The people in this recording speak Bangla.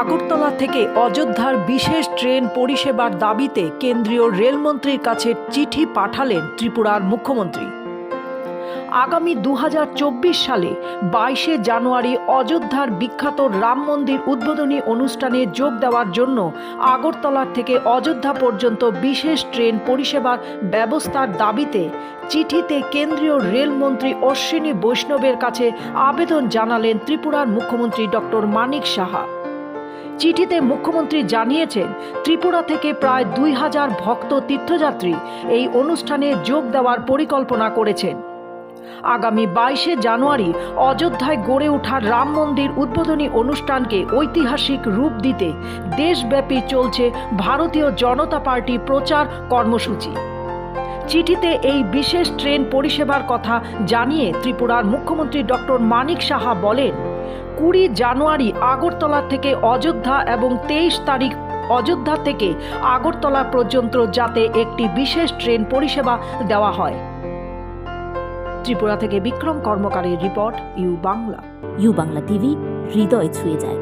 আগরতলা থেকে অযোধ্যার বিশেষ ট্রেন পরিষেবার দাবিতে কেন্দ্রীয় রেলমন্ত্রীর কাছে চিঠি পাঠালেন ত্রিপুরার মুখ্যমন্ত্রী। আগামী দু হাজার চব্বিশ সালে বাইশে জানুয়ারি অযোধ্যার বিখ্যাত রাম মন্দির উদ্বোধনী অনুষ্ঠানে যোগ দেওয়ার জন্য আগরতলা থেকে অযোধ্যা পর্যন্ত বিশেষ ট্রেন পরিষেবার ব্যবস্থার দাবিতে চিঠিতে কেন্দ্রীয় রেলমন্ত্রী অশ্বিনী বৈষ্ণবের কাছে আবেদন জানালেন ত্রিপুরার মুখ্যমন্ত্রী ডক্টর মানিক সাহা। চিঠিতে মুখ্যমন্ত্রী জানিয়েছেন, ত্রিপুরা থেকে প্রায় দুই হাজার ভক্ত তীর্থযাত্রী এই অনুষ্ঠানে যোগ দেওয়ার পরিকল্পনা করেছেন। আগামী বাইশে জানুয়ারি অযোধ্যায় গড়ে ওঠা রাম মন্দির উদ্বোধনী অনুষ্ঠানকে ঐতিহাসিক রূপ দিতে দেশব্যাপী চলছে ভারতীয় জনতা পার্টি প্রচার কর্মসূচি। চিঠিতে এই বিশেষ ট্রেন পরিষেবার কথা জানিয়ে ত্রিপুরার মুখ্যমন্ত্রী ডক্টর মানিক সাহা বলেন কুড়ি জানুয়ারি আগরতলা থেকে অযোধ্যা এবং তেইশ তারিখ অযোধ্যা থেকে আগরতলা পর্যন্ত যাতে একটি বিশেষ ট্রেন পরিষেবা দেওয়া হয়। ত্রিপুরা থেকে Bikram কর্মকারের report, U Bangla. U Bangla TV, হৃদয় ছুঁয়ে যায়।